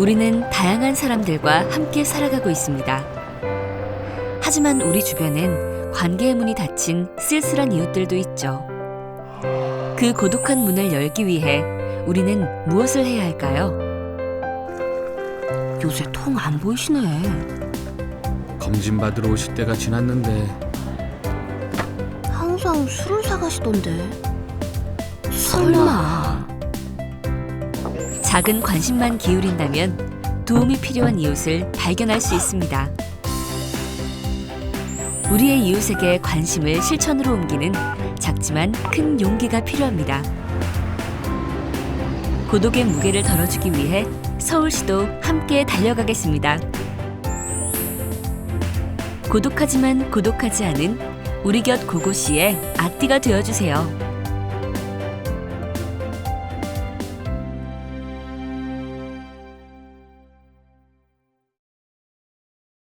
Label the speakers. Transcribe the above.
Speaker 1: 우리는 다양한 사람들과 함께 살아가고 있습니다. 하지만 우리 주변엔 관계의 문이 닫힌 쓸쓸한 이웃들도 있죠. 그 고독한 문을 열기 위해 우리는 무엇을 해야 할까요? 요새 통 안 보이시네.
Speaker 2: 검진 받으러 오실 때가 지났는데
Speaker 3: 항상 술을 사가시던데.
Speaker 1: 설마. 작은 관심만 기울인다면 도움이 필요한 이웃을 발견할 수 있습니다. 우리의 이웃에게 관심을 실천으로 옮기는 작지만 큰 용기가 필요합니다. 고독의 무게를 덜어주기 위해 서울시도 함께 달려가겠습니다. 고독하지만 고독하지 않은 우리 곁 고고시의 아띠가 되어주세요.